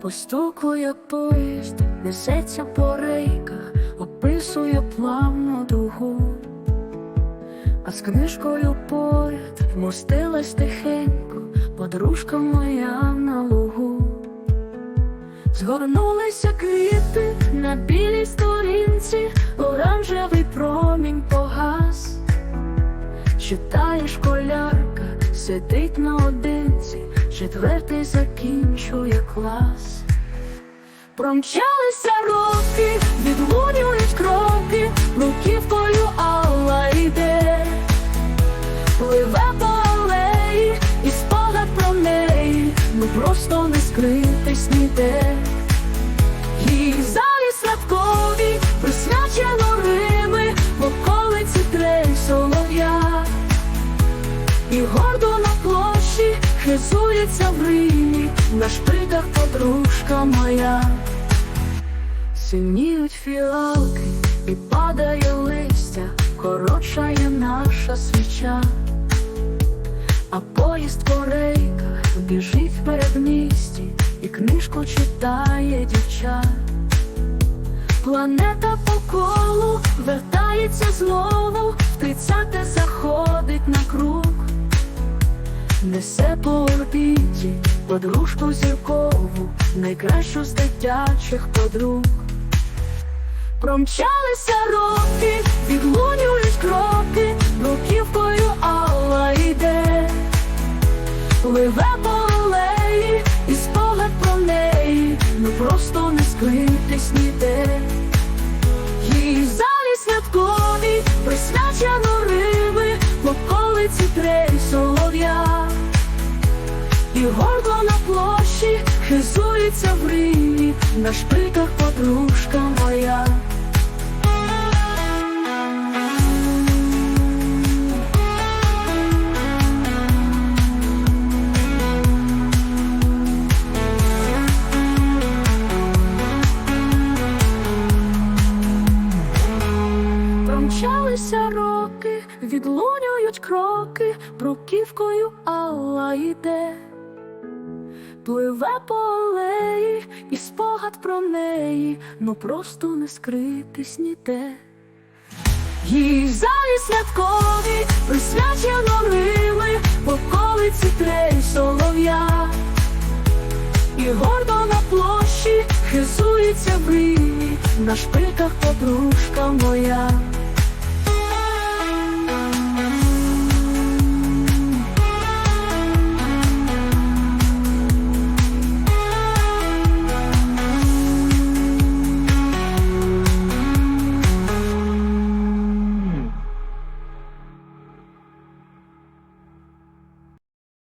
Постукує поїзд, несеться по рейках, описує плавну дугу, а з книжкою поряд вмостилась тихенько, подружка моя на лугу. Згорнулися квіти на білій сторінці, оранжевий промінь погас. Читає школярка, сидить наодинці, четвертий закінчує клас. Промчалися роки, відлунюють кроки, руківкою Алла йде, пливе по алеї і спогад про неї, ну просто не скритись І гордо на площі хизується в Римі, на шпильках подружка моя. Синіють фіалки і падає листя, коротшає наша свіча, а поїзд по рейках біжить в передмісті. І книжку читає дівча. Планета по колу вертається знову, несе по орбіті подружку зіркову, найкращу з дитячих подруг. Промчалися роки, відлунюють кроки, руківкою Алла йде, пливе по алеї і спогад про неї, ну просто І гордо на площі хизується в Римі, на шпильках подружка моя. Промчалися роки, відлунюють кроки, бруківкою Алла йде, пливе по алеї і спогад про неї, ну просто не скритись ніде. Їй залі святкові присвячено Рими, в околиці трель солов'я. І гордо на площі хизується в Римі, на шпильках подружка.